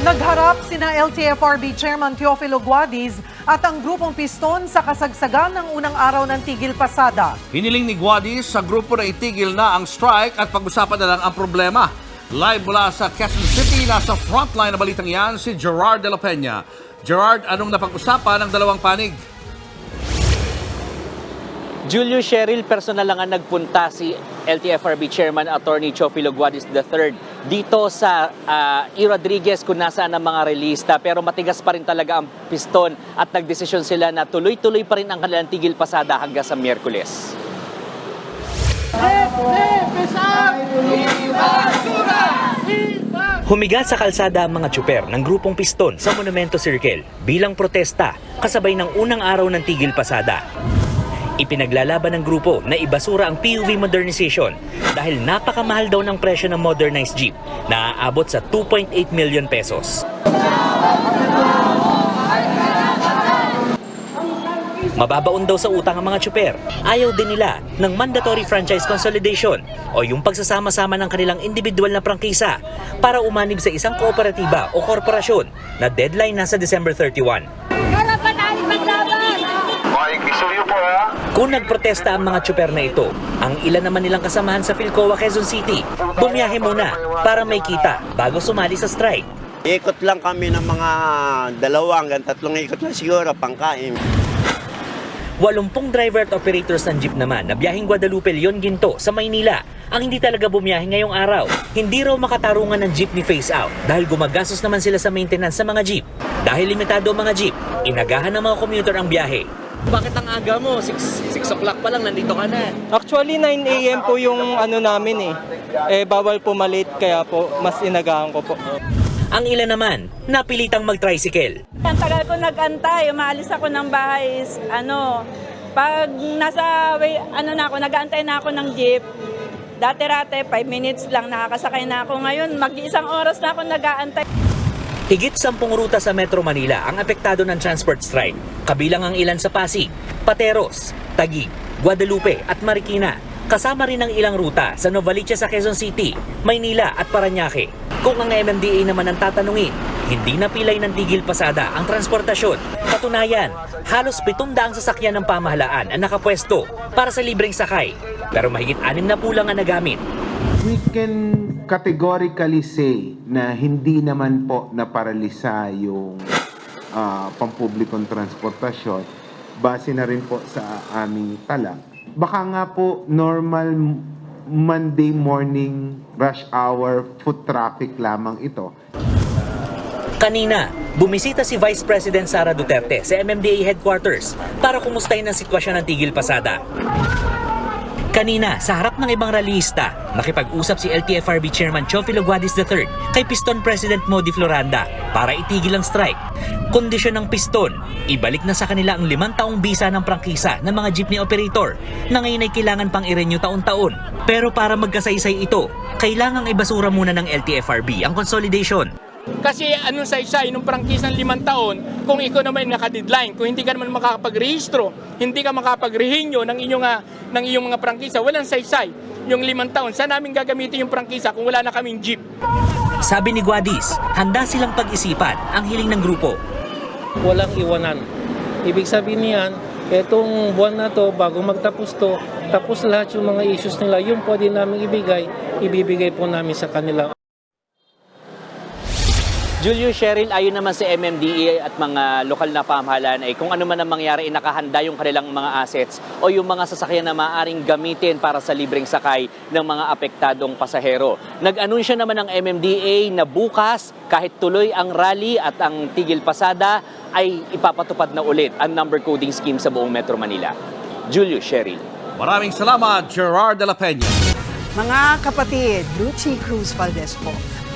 Nagharap sina LTFRB Chairman Teofilo Guadiz at ang grupong piston sa kasagsagan ng unang araw ng Tigil Pasada. Hiniling ni Guadis sa grupo na itigil na ang strike at pag-usapan na lang ang problema. Live mula sa Quezon City, nasa frontline na balitang yan si Gerard de la Peña. Gerard, anong napag-usapan ng dalawang panig? Julio Cheryl, personal lang ang nagpunta si LTFRB Chairman Attorney Chofilo Guadis III dito sa ah, E. Rodriguez kung nasaan ang mga relista. Pero matigas pa rin talaga ang piston at nagdesisyon sila na tuloy-tuloy pa rin ang kanilang tigil pasada hanggang sa Miyerkules. Humiga sa kalsada ang mga tsuper ng grupong piston sa Monumento Circle bilang protesta kasabay ng unang araw ng tigil pasada. Ipinaglalaban ng grupo na ibasura ang PUV modernization dahil napakamahal daw ng presyo ng modernized jeep na aabot sa 2.8 million pesos. Mababaon daw sa utang ang mga tsuper. Ayaw din nila ng mandatory franchise consolidation o yung pagsasama-sama ng kanilang individual na prangkisa para umanib sa isang kooperatiba o korporasyon na deadline nasa December 31. Kung nagprotesta ang mga tsuper na ito, ang ilan naman nilang kasamahan sa Philcoa, Quezon City, bumiyahe muna para may kita bago sumali sa strike. Ikot lang kami ng mga dalawa hanggang tatlong ikot na siguro pangkain. 80 driver at operators ng jeep naman na biyaheng Guadalupe Leon Ginto sa Maynila ang hindi talaga bumiyahe ngayong araw. Hindi raw makatarungan ng jeep ni face out dahil gumagastos naman sila sa maintenance sa mga jeep. Dahil limitado ang mga jeep, inagahan ng mga commuter ang biyahe. Bakit ang aga mo? 6, 6 o'clock pa lang, nandito ka na. Actually, 9 a.m. po yung ano namin eh. Eh, bawal po malit, kaya po mas inagahan ko po. Ang ilan naman, napilitang mag-tricycle. Ang tagal ko nag-antay, umaalis ako ng bahay, is, ano, pag nasa, way, ano na ako, nag-aantay na ako ng jeep, dati-rate, 5 minutes lang, nakakasakay na ako. Ngayon, mag-iisang oras na ako nag-aantay. Higit sampung ruta sa Metro Manila ang apektado ng transport strike. Kabilang ang ilan sa Pasig, Pateros, Taguig, Guadalupe at Marikina. Kasama rin ang ilang ruta sa Novaliches sa Quezon City, Maynila at Paranaque. Kung ang MMDA naman ang tatanungin, hindi napilay ng tigil pasada ang transportasyon. Katunayan, halos 700 sasakyan ng pamahalaan ang nakapwesto para sa libreng sakay. Pero mahigit anim na pulang ang nagamit We can categorically say na hindi naman po naparalisa yung ah, pampublikong transportasyon base na rin po sa aming tala. Baka nga po normal Monday morning rush hour foot traffic lamang ito. Kanina, bumisita si Vice President Sara Duterte sa MMDA headquarters para kumustahin ang sitwasyon ng tigil pasada. Kanina, sa harap ng ibang rallyista, nakipag-usap si LTFRB Chairman Chofilo Guadis III kay Piston President Modi Floranda para itigil ang strike. Kondisyon ng Piston, ibalik na sa kanila ang limang taong bisa ng prangkisa ng mga jeepney operator na ngayon ay kailangan pang i-renew taon-taon. Pero para magkasaysay ito, kailangang ibasura muna ng LTFRB ang consolidation. Kasi anong saysay nung prangkisang limang taon kung ikaw naman naka-deadline, kung hindi ka naman makakapag-rehistro, hindi ka makapag-rehinyo ng inyong, ah, ng iyong mga prangkisa, walang saysay yung limang taon. Saan namin gagamitin yung prangkisa kung wala na kaming jeep? Sabi ni Guadis, handa silang pag-isipan ang hiling ng grupo. walang iwanan. Ibig sabihin niyan, etong buwan na to, bago magtapos to, tapos lahat yung mga issues nila, yung pwede namin ibigay, ibibigay po namin sa kanila. Julio Cheryl, ayon naman sa MMDA at mga lokal na pamahalaan ay kung ano man ang mangyari, ay nakahanda yung kanilang mga assets o yung mga sasakyan na maaaring gamitin para sa libreng sakay ng mga apektadong pasahero. Nag-anunsyo naman ng MMDA na bukas, kahit tuloy ang rally at ang tigil pasada, ay ipapatupad na ulit ang number coding scheme sa buong Metro Manila. Julio Cheryl. Maraming salamat, Gerard de la Peña. Mga kapatid, Lucy Cruz Valdez po,